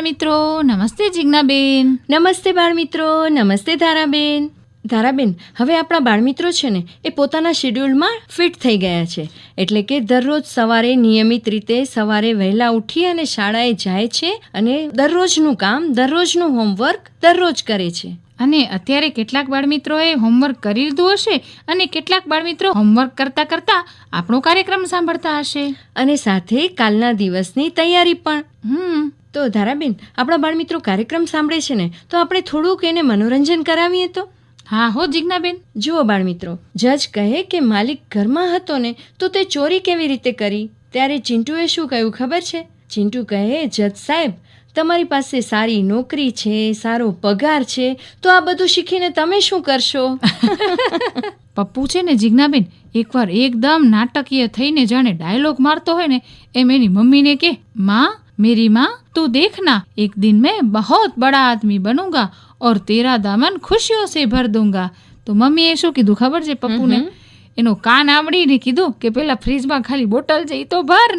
નમસ્તે બાળમિત્રો નમસ્તે જિજ્ઞાબેન. નમસ્તે બાળમિત્રો નમસ્તે ધારાબેન. ધારાબેન, હવે આપણા બાળમિત્રો છે ને, એ પોતાના શેડ્યુલમાં ફિટ થઈ ગયા છે. એટલે કે દરરોજ સવારે નિયમિત રીતે સવારે વહેલા ઉઠી અને શાળાએ જાય છે અને દરરોજનું કામ, દરરોજનું હોમવર્ક દરરોજ કરે છે. અને અત્યારે કેટલાક બાળમિત્રોએ હોમવર્ક કરી લીધું હશે અને કેટલાક બાળમિત્રો હોમવર્ક કરતા કરતા આપણો કાર્યક્રમ સાંભળતા હશે. અને સાથે કાલના દિવસની તૈયારી પણ. હમ. તો ધારાબેન આપણા બાળમિત્રો કાર્યક્રમ સાંભળે છે ને તો આપણે થોડુંક એને મનોરંજન કરાવીએ તો? હા હો જિજ્ઞાબેન. જુઓ બાળમિત્રો જજ કહે કે માલિક ઘરમાં હતો ને તો તે ચોરી કેવી રીતે કરી? ત્યારે ચિંટુએ શું કહ્યું ખબર છે? ચિંટુ કહે જજ સાહેબ તમારી પાસે સારી નોકરી છે સારો પગાર છે તો આ બધું શીખીને તમે શું કરશો પપ્પુ છે ને જિજ્ઞાબેન એકવાર એકદમ નાટકીય થઈને જાણે ડાયલોગ મારતો હોય ને એમ એની મમ્મીને કે માં मेरी माँ तू देखना एक दिन मैं बहुत बड़ा आदमी बनूंगा और तेरा दामन खुशियों से भर दूंगा તો મમ્મીએ શું કીધું ખબર છે પપ્પુને એનો કાન આવડીને કીધું કે પેલા ફ્રીજમાં ખાલી બોટલ છે એ તો ભર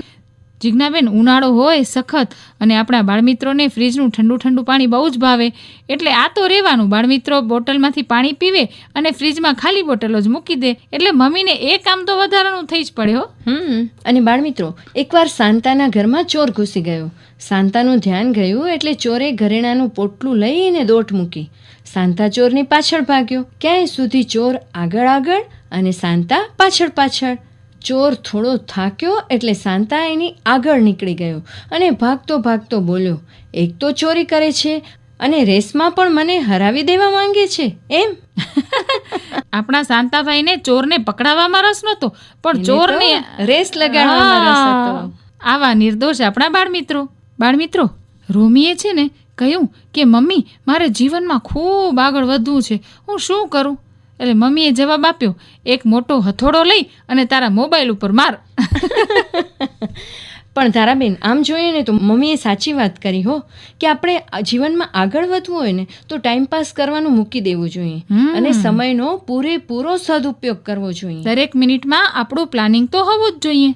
જિજ્ઞાબેન, ઉનાળો હોય સખત અને આપણા બાળમિત્રોને ફ્રીજનું ઠંડુ ઠંડુ પાણી બહુ જ ભાવે. એટલે આ તો રહેવાનું. બાળમિત્રો બોટલમાંથી પાણી પીવે અને ફ્રીજમાં ખાલી બોટલો જ મૂકી દે. એટલે મમ્મીને એ કામ તો વધારાનું થઈ જ પડે હો. હમ. અને બાળમિત્રો, એકવાર શાંતાના ઘરમાં ચોર ઘૂસી ગયો. શાંતાનું ધ્યાન ગયું એટલે ચોરે ઘરેણાનું પોટલું લઈને દોટ મૂકી. શાંતા ચોરની પાછળ ભાગ્યો. ક્યાંય સુધી ચોર આગળ આગળ અને શાંતા પાછળ પાછળ. ચોર થોડો થાક્યો એટલે સાંતા એની આગળ નીકળી ગયો અને ભાગતો ભાગતો બોલ્યો એક તો ચોરી કરે છે અને રેસમાં પણ મને હરાવી દેવા માંગે છે એમ? આપણા શાંતાભાઈને ચોરને પકડાવવામાં રસ નહોતો પણ ચોરને રેસ લગાડવામાં રસ હતો. આવા નિર્દોષ આપણા બાળમિત્રો. બાળમિત્રો રોમીએ છે ને કહ્યું કે મમ્મી મારે જીવનમાં ખૂબ આગળ વધવું છે. હું શું કરું? એટલે મમ્મીએ જવાબ આપ્યો એક મોટો હથોડો લઈ અને તારા મોબાઈલ ઉપર માર. પણ ધારાબેન આમ જોઈએ ને તો મમ્મીએ સાચી વાત કરી હો કે આપણે જીવનમાં આગળ વધવું હોય ને તો ટાઈમ પાસ કરવાનું મૂકી દેવું જોઈએ. અને સમયનો પૂરેપૂરો સદુપયોગ કરવો જોઈએ. દરેક મિનિટમાં આપણું પ્લાનિંગ તો હોવું જ જોઈએ.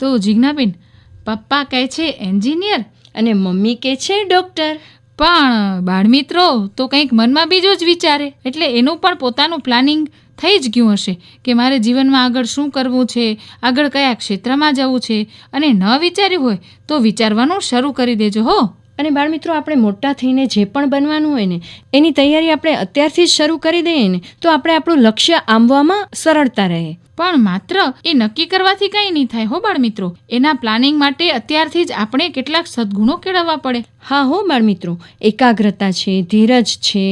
તો જિજ્ઞાબેન પપ્પા કહે છે એન્જિનિયર? અને મમ્મી કહે છે ડોક્ટર. પણ બાળમિત્રો તો કંઈક મનમાં બીજો જ વિચારે. એટલે એનું પણ પોતાનું પ્લાનિંગ થઈ જ ગયું હશે કે મારે જીવનમાં આગળ શું કરવું છે, આગળ કયા ક્ષેત્રમાં જવું છે અને ન વિચાર્યું હોય તો વિચારવાનું શરૂ કરી દેજો હો. અને બાળમિત્રો, આપણે મોટા થઈને જે પણ બનવાનું હોય ને, એની તૈયારી આપણે અત્યારથી જ શરૂ કરી દઈએ ને, તો આપણે આપણું લક્ષ્ય આંબવામાં સરળતા રહે. પણ માત્ર એ નક્કી કરવાથી કંઈ નહીં થાય હો બાળમિત્રો. એના પ્લાનિંગ માટે અત્યારથી જ આપણે કેટલાક સદગુણો કેળવવા પડે. હા હો બાળમિત્રો એકાગ્રતા છે ધીરજ છે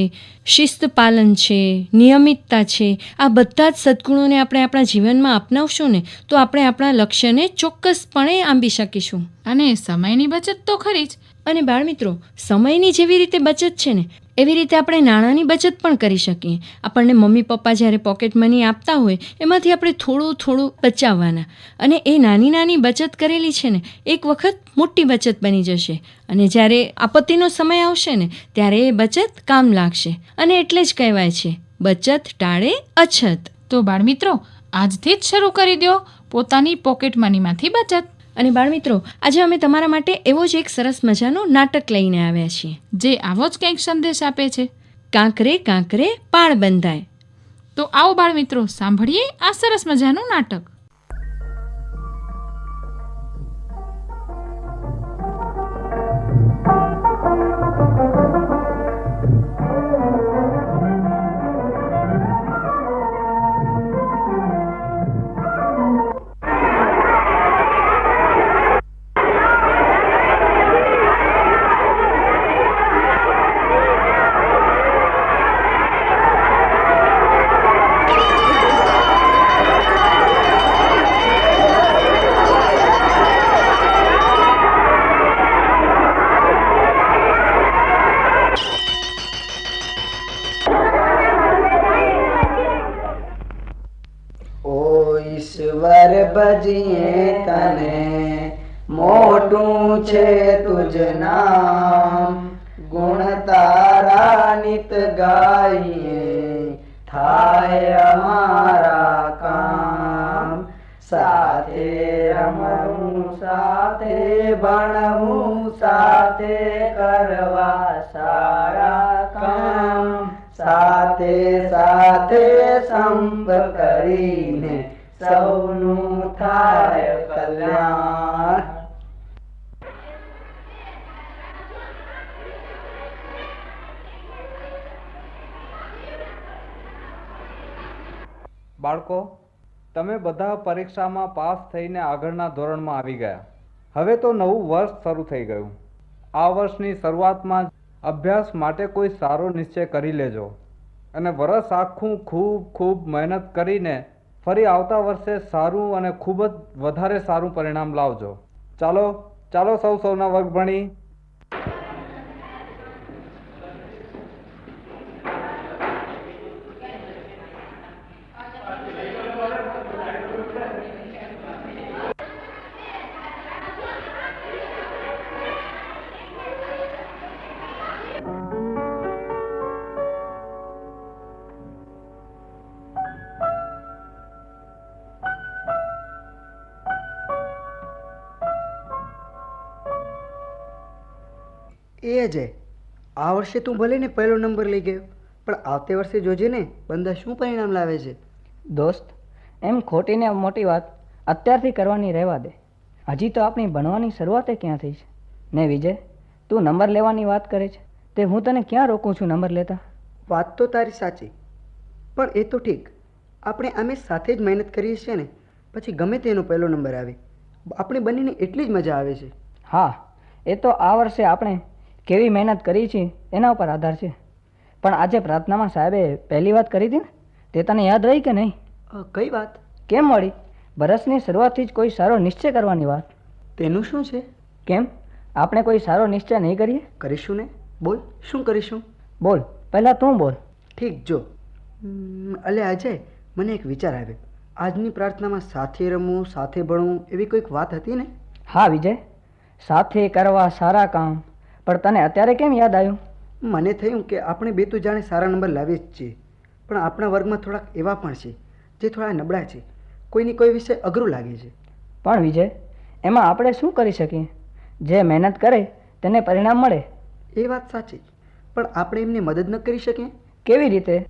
શિસ્ત પાલન છે નિયમિતતા છે આ બધા જ સદગુણોને આપણે આપણા જીવનમાં અપનાવશું ને તો આપણે આપણા લક્ષ્યને ચોક્કસપણે આંબી શકીશું. અને સમયની બચત તો ખરી જ. અને બાળમિત્રો, સમયની જેવી રીતે બચત છે ને? એવી રીતે આપણે નાણાંની બચત પણ કરી શકીએ. આપણને મમ્મી પપ્પા જ્યારે પોકેટ મની આપતા હોય, એમાંથી આપણે થોડું થોડું બચાવવાના. અને એ નાની નાની બચત કરેલી છે ને, એક વખત મોટી બચત બની જશે. અને જ્યારે આપત્તિનો સમય આવશે ને, ત્યારે એ બચત કામ લાગશે. અને એટલે જ કહેવાય છે, બચત ટાળે અછત. તો બાળમિત્રો, આજથી જ શરૂ કરી દો પોતાની પોકેટ મનીમાંથી બચત. અને બાળમિત્રો આજે અમે તમારા માટે એવો જ એક સરસ મજાનો નાટક લઈને આવ્યા છીએ. જે આવો જ કંઈક સંદેશ આપે છે. કાંકરે કાંકરે પાળ બંધાય. તો આવો બાળમિત્રો સાંભળીએ આ સરસ મજાનું નાટક. નામ ગુણ તારા નિત ગાઈએ, થાય અમારા કામ. સાથે રમવું, સાથે ભણવું, સાથે કરવા સારા કામ. સાથે સાથે સંપ કરીને સૌનું થાય કલ્યાણ. બાળકો, તમે બધા પરીક્ષામાં પાસ થઈને આગળના ધોરણમાં આવી ગયા. હવે તો નવું વર્ષ શરૂ થઈ ગયું. આ વર્ષની શરૂઆતમાં અભ્યાસ માટે કોઈ સારો નિશ્ચય કરી લેજો. અને વર્ષ આખું ખૂબ ખૂબ મહેનત કરીને ફરી આવતા વર્ષે સારું અને ખૂબ જ વધારે સારું પરિણામ લાવજો. ચાલો ચાલો સૌ સૌના વર્ગ ભણી એ અજય આ વર્ષે તું ભલે ને પહેલો નંબર લઈ ગયો પણ આવતે વર્ષે જોજે ને બંદા શું પરિણામ લાવે છે? દોસ્ત એમ ખોટીને મોટી વાત અત્યારથી કરવાની રહેવા દે. હજી તો આપણી ભણવાની શરૂઆતે ક્યાં થઈ છે? ને વિજય તું નંબર લેવાની વાત કરે છે? તે હું તને ક્યાં રોકું છું નંબર લેતા? વાત તો તારી સાચી પણ એ તો ઠીક. આપણે અમે સાથે જ મહેનત કરીએ છીએ ને પછી ગમે તેનો પહેલો નંબર આવે. આપણે બંનેને એટલી જ મજા આવે છે. હા એ તો આ વર્ષે આપણે કેવી મહેનત કરી છે એના ઉપર આધાર છે. પણ આજે પ્રાર્થનામાં સાહેબે પહેલી વાત કરી હતી ને તે તને યાદ રહી કે નહીં? કઈ વાત? કેમ મળી? બરસની શરૂઆતથી જ કોઈ સારો નિશ્ચય કરવાની વાત. તેનું શું છે? કેમ? આપણે કોઈ સારો નિશ્ચય નહીં કરીએ? કરીશું ને? બોલ શું કરીશું? બોલ પહેલાં તું બોલ. ઠીક જો. અલે આજે મને એક વિચાર આવ્યો. આજની પ્રાર્થનામાં સાથે રમવું સાથે ભણવું એવી કોઈક વાત હતી ને? હા વિજય. સાથે કરવા સારા કામ પણ તને અત્યારે કેમ યાદ આવ્યું? મને થયું કે આપણે બે તો જાણે સારા નંબર લાવીએ જ છીએ પણ આપણા વર્ગમાં થોડાક એવા પણ છે જે થોડા નબળા છે કોઈની કોઈ વિષય અઘરું લાગે છે. પણ વિજય એમાં આપણે શું કરી શકીએ? જે મહેનત કરે તેને પરિણામ મળે. એ વાત સાચી પણ આપણે એમને મદદ ન કરી શકીએ? કેવી રીતે?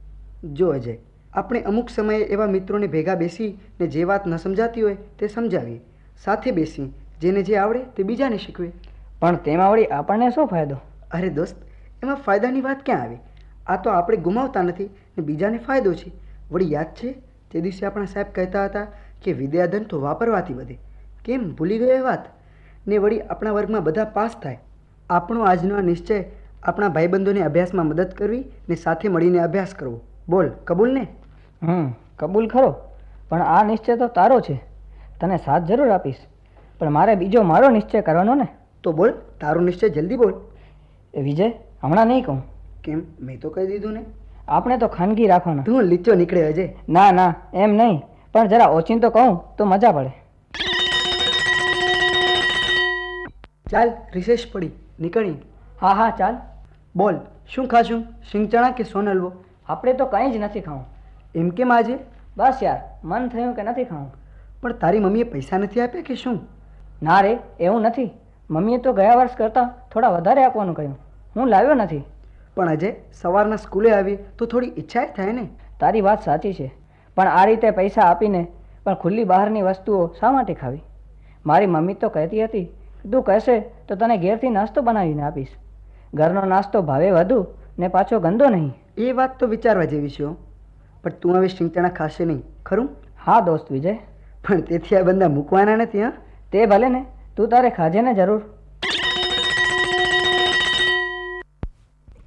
જો અજય આપણે અમુક સમયે એવા મિત્રોને ભેગા બેસી ને જે વાત ન સમજાતી હોય તે સમજાવીએ સાથે બેસી જેને જે આવડે તે બીજાને શીખવે પણ તેમાં વળી આપણને શું ફાયદો? અરે દોસ્ત એમાં ફાયદાની વાત ક્યાં આવી? આ તો આપણે ગુમાવતા નથી ને બીજાને ફાયદો છે. વળી યાદ છે તે દિવસે આપણા સાહેબ કહેતા હતા કે વિદ્યાધન તો વાપરવાથી વધે. કેમ ભૂલી ગયો એ વાત? ને વળી આપણા વર્ગમાં બધા પાસ થાય. આપણો આજનો આ નિશ્ચય આપણા ભાઈબંધોને અભ્યાસમાં મદદ કરવી ને સાથે મળીને અભ્યાસ કરવો. બોલ કબૂલ ને? હમ કબૂલ ખરો. પણ આ નિશ્ચય તો તારો છે. તને સાથ જરૂર આપીશ. પણ મારે બીજો મારો નિશ્ચય કરવાનો ને? તો બોલ તારો નિશ્ચય જલ્દી બોલ. એ વિજય હમણાં નહીં કહું. કેમ? મેં તો કહી દીધું ને. આપણે તો ખાનગી રાખવાના. તું લીચો નીકળે અજય ના ના એમ નહીં. પણ જરા ઓચિંતો કહું તો મજા પડે. ચાલ રિસેસ પડી. નીકળી. હા હા ચાલ. બોલ શું ખાશું? સિંગચણા કે સોનલવો આપણે તો કંઈ જ નથી ખાવું. એમ કેમ આજે? બસ યાર મન થયું કે નથી ખાવું. પણ તારી મમ્મીએ પૈસા નથી આપ્યા કે શું? ના રે એવું નથી. મમ્મીએ તો ગયા વર્ષ કરતાં થોડા વધારે આપવાનું કહ્યું. હું લાવ્યો નથી. પણ અજય સવારના સ્કૂલે આવી તો થોડી ઈચ્છા થાય ને. તારી વાત સાચી છે. પણ આ રીતે પૈસા આપીને પણ ખુલ્લી બહારની વસ્તુઓ શા માટે ખાવી? મારી મમ્મી તો કહેતી હતી તું કહેશે તો તને ઘેરથી નાસ્તો બનાવીને આપીશ. ઘરનો નાસ્તો ભાવે વધુ ને પાછો ગંદો નહીં. એ વાત તો વિચારવા જેવી છે પણ તું હવે સિંગચણા ખાશે નહીં ખરું? હા દોસ્ત વિજય. પણ તેથી આ બંદા મૂકવાના નથી હા? તે ભલે ને. તું તારે ખાજે ને જરૂર.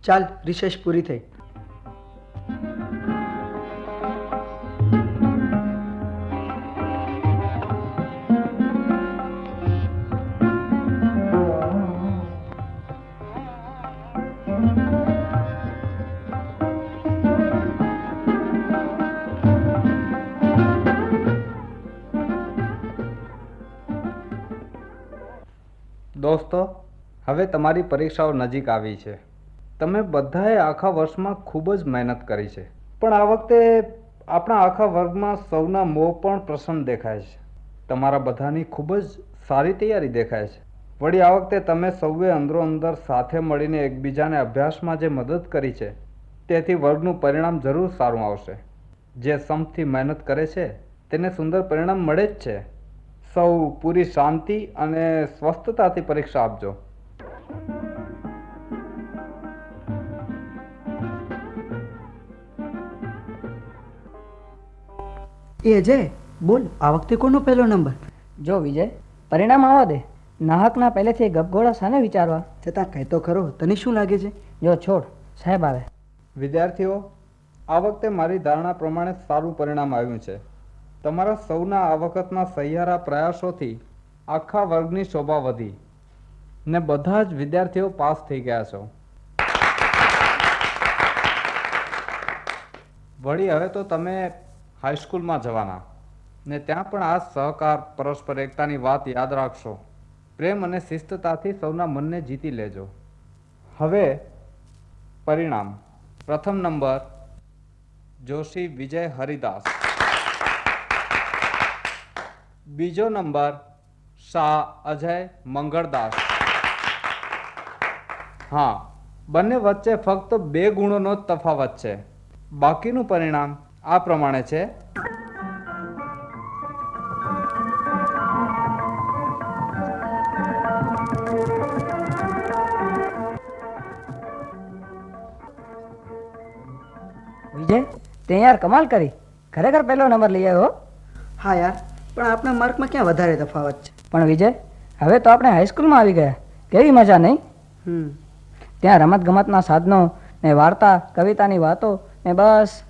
ચાલ રિસેસ પૂરી થઈ. દોસ્તો, હવે તમારી પરીક્ષાઓ નજીક આવી છે. તમે બધાએ આખા વર્ષમાં ખૂબ જ મહેનત કરી છે. પણ આ વખતે આપણા આખા વર્ગમાં સૌના મોં પણ પ્રસન્ન દેખાય છે. તમારા બધાની ખૂબ જ સારી તૈયારી દેખાય છે. વળી આ વખતે તમે સૌએ અંદરો અંદર સાથે મળીને એકબીજાને અભ્યાસમાં જે મદદ કરી છે, તેથી વર્ગનું પરિણામ જરૂર સારું આવશે. જે સમથી મહેનત કરે છે, તેને સુંદર પરિણામ મળે જ છે. સૌ પૂરી શાંતિ અને સ્વસ્થતાથી પરીક્ષા આપજો. એ અજય બોલ આ વખતે કોનો પહેલો નંબર? જો વિજય પરિણામ આવવા દે. નાહકના પહેલેથી ગપગોળા સાને વિચારવા. છતાં કહેતો ખરો તને શું લાગે છે? જો છોડ સાહેબ આવે. વિદ્યાર્થીઓ આ વખતે મારી ધારણા પ્રમાણે સારું પરિણામ આવ્યું છે. તમારા સૌના આ વખતના સહિયારા પ્રયાસોથી આખા વર્ગની શોભા વધી ને બધા જ વિદ્યાર્થીઓ પાસ થઈ ગયા છો. વળી હવે તો તમે હાઈસ્કૂલમાં જવાના ને ત્યાં પણ આ સહકાર, પરસ્પર એકતાની વાત યાદ રાખશો. પ્રેમ અને શિસ્તતાથી સૌના મનને જીતી લેજો. હવે પરિણામ. પ્રથમ નંબર, જોશી વિજય હરિદાસ. બીજો નંબર શાહ અજય મંગળદાસ. હા બંને વચ્ચે ફક્ત બે ગુણોનો જ તફાવત છે. બાકીનું પરિણામ આ પ્રમાણે છે. વિજય તે યાર કમાલ કરી. ખરેખર પહેલો નંબર લઈ આવ્યો હો. હા યાર. પણ આપણા માર્કમાં ક્યાં વધારે તફાવત છે? પણ વિજય હવે તો આપણે હાઈસ્કૂલમાં આવી ગયા. કેવી મજા નહીં? હમ. ત્યાં રમત ગમતના સાધનો ને વાર્તા કવિતાની વાતો ને બસ.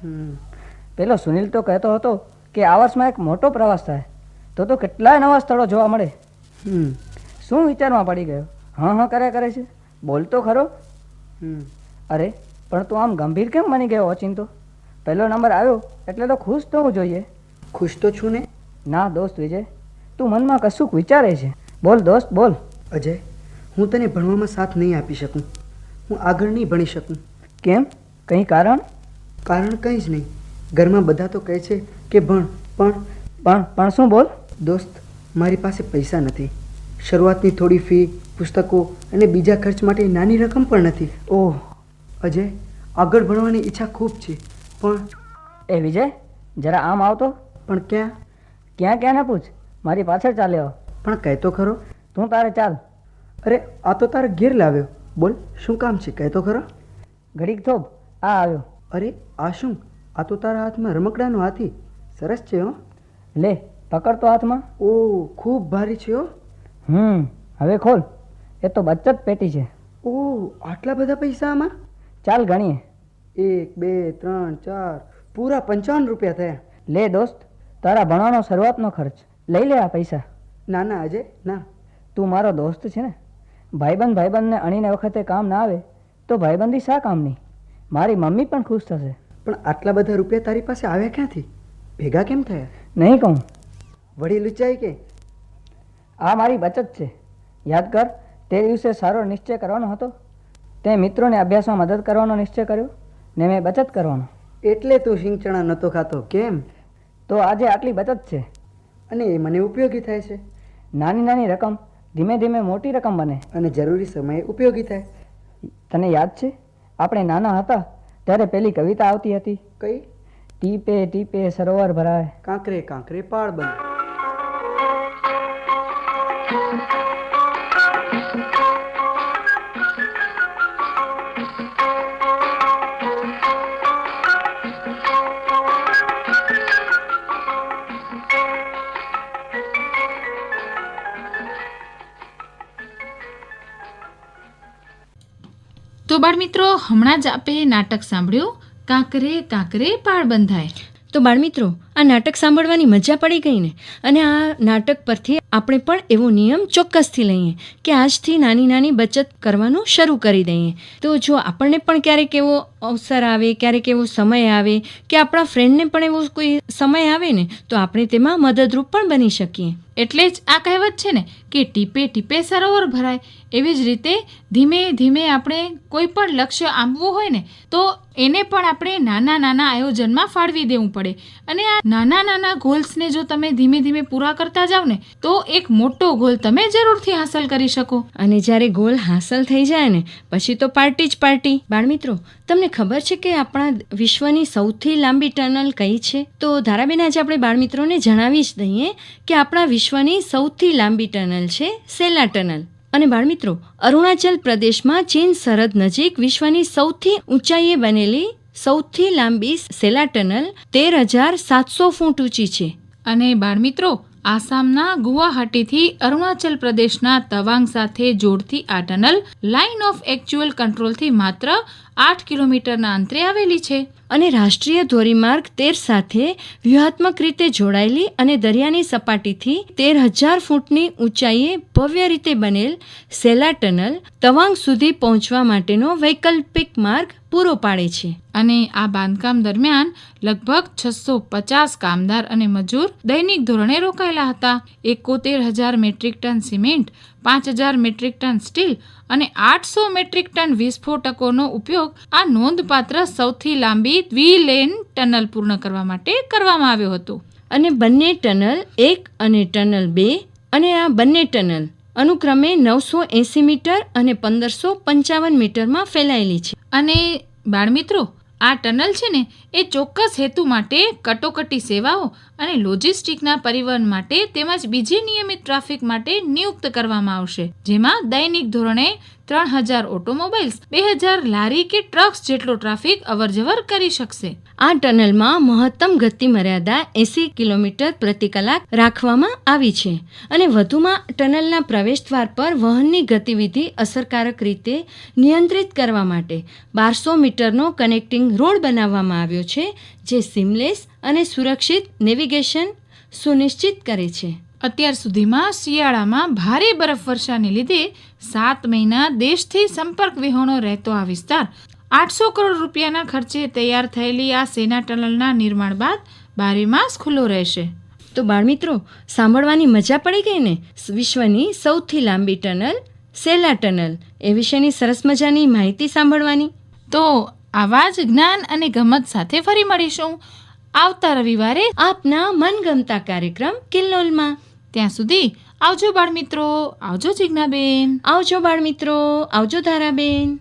પેલો સુનિલ તો કહેતો હતો કે આ વર્ષમાં એક મોટો પ્રવાસ થાય. તો તો કેટલાય નવા સ્થળો જોવા મળે. શું વિચારમાં પડી ગયો? હા હા કરે કરે છે? બોલતો ખરો? હમ. અરે પણ તું આમ ગંભીર કેમ બની ગયો ઓચિંતો? પહેલો નંબર આવ્યો એટલે તો ખુશ થવું જોઈએ. ખુશ તો છું ને. ના દોસ્ત વિજય તું મનમાં કશુંક વિચારે છે. બોલ દોસ્ત બોલ. અજય હું તને ભણવામાં સાથ નહીં આપી શકું. હું આગળ નહીં ભણી શકું. કેમ? કંઈ કારણ? કારણ કંઈ જ નહીં. ઘરમાં બધા તો કહે છે કે ભણ પણ પણ પણ શું બોલ? દોસ્ત મારી પાસે પૈસા નથી. શરૂઆતની થોડી ફી પુસ્તકો અને બીજા ખર્ચ માટે નાની રકમ પણ નથી. ઓહ. અજય આગળ ભણવાની ઈચ્છા ખૂબ છે પણ એ વિજય જરા આમ આવતો. પણ ક્યાં? ક્યાં ક્યાં ના પૂછ? મારી પાછળ ચાલ્યો પણ કહેતો ખરો. તું તારે ચાલ. અરે આ તો તારે ઘેર લાવ્યો. બોલ શું કામ છે? કહેતો ખરો. ઘડીક થોભ આ આવ્યો. અરે આ શું? આ તો તારા હાથમાં રમકડાનો હાથી. સરસ છે હો. લે પકડ તો હાથમાં. ઓ ખૂબ ભારી છે હો. હમ હવે ખોલ. એ તો બચત પેટી છે. ઓ આટલા બધા પૈસા આમાં? ચાલ ગણીએ. એક બે ત્રણ ચાર. પૂરા પંચાવન રૂપિયા થયા. લે દોસ્ત. તારા ભણવાનો શરૂઆતનો ખર્ચ. લઈ લે આ પૈસા. ના ના અજય ના. તું મારો દોસ્ત છે ને. ભાઈબંધ ભાઈબંધને અણીને વખતે કામ ના આવે તો ભાઈબંધી શા કામની? મારી મમ્મી પણ ખુશ થશે. પણ આટલા બધા રૂપિયા તારી પાસે આવ્યા ક્યાંથી? ભેગા કેમ થયા? નહીં કહું. વળી લુચાઈ કે? આ મારી બચત છે. યાદ કર તે દિવસે સારો નિશ્ચય કરવાનો હતો. તે મિત્રોને અભ્યાસમાં મદદ કરવાનો નિશ્ચય કર્યો ને મેં બચત કરવાનો. એટલે તું સિંગચણા નહોતો ખાતો કેમ? તો આજે આટલી બચત છે. અને એ મને ઉપયોગી થાય છે. નાની નાની રકમ ધીમે ધીમે મોટી રકમ બને. અને જરૂરી સમયે ઉપયોગી થાય. તને યાદ છે? આપણે નાના હતા ત્યારે પેલી કવિતા આવતી હતી. કઈ? ટીપે ટીપે સરોવર ભરાય. કાંકરે કાંકરે પાળ બને. તો બાળમિત્રો, હમણાં જ આપે નાટક સાંભળ્યું. કાંકરે કાંકરે પાળ બંધાય. તો બાળમિત્રો, આ નાટક સાંભળવાની મજા પડી ગઈ ને? અને આ નાટક પરથી આપણે પણ એવો નિયમ ચોક્કસથી લઈએ કે આજથી નાની નાની બચત કરવાનું શરૂ કરી દઈએ. તો જો આપણને પણ ક્યારેક એવો અવસર આવે, ક્યારેક એવો સમય આવે કે આપણા ફ્રેન્ડને પણ એવો કોઈ સમય આવે ને, તો આપણે તેમાં મદદરૂપ પણ બની શકીએ. એટલે જ આ કહેવત છે ને કે ટીપે ટીપે સરોવર ભરાય. એવી જ રીતે ધીમે ધીમે આપણે કોઈ પણ લક્ષ્ય આંબવું હોય ને, તો એને પણ આપણે નાના નાના આયોજનમાં ફાળવી દેવું પડે. અને આ નાના નાના ગોલ્સને જો તમે ધીમે ધીમે પૂરા કરતા જાઓ ને, તો એક મોટો ગોલ તમે જરૂરથી હાંસલ કરી શકો. અને જ્યારે ગોલ હાંસલ થઈ જાય ને, પછી તો પાર્ટી જ પાર્ટી. બાળમિત્રો, તમને ખબર છે કે આપણા વિશ્વની સૌથી લાંબી ટનલ કઈ છે? તો ધારાબેન, આજે આપણે બાળમિત્રોને જણાવી જ દઈએ કે આપણા વિશ્વની સૌથી લાંબી ટનલ છે સેલા ટનલ. અને બાળમિત્રો, અરુણાચલ પ્રદેશમાં ચીન સરહદ નજીક વિશ્વની સૌથી ઊંચાઈએ બનેલી સૌથી લાંબી સેલા ટનલ તેર હજાર સાતસો ફૂટ ઊંચી છે. અને બાળમિત્રો, આસામના ગુવાહાટીથી અરુણાચલ પ્રદેશના તવાંગ સાથે જોડતી આ ટનલ લાઇન ઓફ એકચ્યુઅલ કંટ્રોલથી માત્ર આઠ કિલોમીટરના અંતરે આવેલી છે. અને રાષ્ટ્રીય ધોરીમાર્ગ તેર સાથે વ્યૂહાત્મક રીતે જોડાયેલી અને દરિયાની સપાટીથી તેર હજાર ફૂટની ઊંચાઈએ ભવ્ય રીતે બનેલ સેલા ટનલ તવાંગ સુધી પહોંચવા માટેનો વૈકલ્પિક માર્ગ પૂરો પાડે છે. અને આ બાંધકામ દરમિયાન લગભગ છસો પચાસ કામદાર અને મજૂર દૈનિક ધોરણે રોકાયેલા હતા. એકોતેર હજાર મેટ્રિક ટન સિમેન્ટ, પાંચ હજાર મેટ્રિક ટન સ્ટીલ અને આઠસો મેટ્રિક ટન વિસ્ફોટકોનો ઉપયોગ આ નોંધપાત્ર સૌથી લાંબી દ્વિલેન ટનલ પૂર્ણ કરવા માટે કરવામાં આવ્યો હતો. અને બંને ટનલ એક અને ટનલ બે અને આ બંને ટનલ અનુક્રમે નવસો એંસી મીટર અને પંદરસો પંચાવન મીટરમાં ફેલાયેલી છે. અને બાળમિત્રો, આ ટનલ છે ને, એ ચોક્કસ હેતુ માટે કટોકટી સેવાઓ અને લોજિસ્ટિકના પરિવહન માટે તેમજ બીજી નિયમિત ટ્રાફિક માટે નિયુક્ત કરવામાં આવશે, જેમાં દૈનિક ધોરણે ત્રણ હજાર ઓટોમોબાઈલ્સ, બે હજાર લારી કે ટ્રક્સ જેટલો ટ્રાફિક અવરજવર કરી શકશે. આ ટનલમાં મહત્તમ ગતિ મર્યાદા એંસી કિલોમીટર પ્રતિ કલાક રાખવામાં આવી છે અને વધુમાં ટનલના પ્રવેશદ્વાર પર વહનની ગતિવિધિ અસરકારક રીતે નિયંત્રિત કરવા માટે બારસો મીટરનો કનેક્ટિંગ રોડ બનાવવામાં આવ્યો છે, જે સિમલેસ અને સુરક્ષિત નેવિગેશન સુનિશ્ચિત કરે છે. અત્યાર સુધીમાં શિયાળામાં ભારે બરફવર્ષાને લીધે સાત મહિના દેશથી સંપર્ક વિહોણો રહેતો આ વિસ્તાર. આઠસો કરોડ રૂપિયાના ખર્ચે તૈયાર થયેલી આ સેના ટનલના નિર્માણ બાદ બારે માસ ખુલ્લો રહેશે. તો બાળમિત્રો સાંભળવાની મજા પડી ગઈ ને? વિશ્વની સૌથી લાંબી ટનલ સેલા ટનલ એ વિશેની સરસ મજાની માહિતી સાંભળવાની. તો આવા જ જ્ઞાન અને ગમત સાથે ફરી મળીશું. આવતા રવિવારે આપના મનગમતા કાર્યક્રમ કિલ્લોલમાં. ત્યાં સુધી આવજો બાળમિત્રો આવજો જિજ્ઞાબેન. આવજો બાળમિત્રો આવજો ધારાબેન.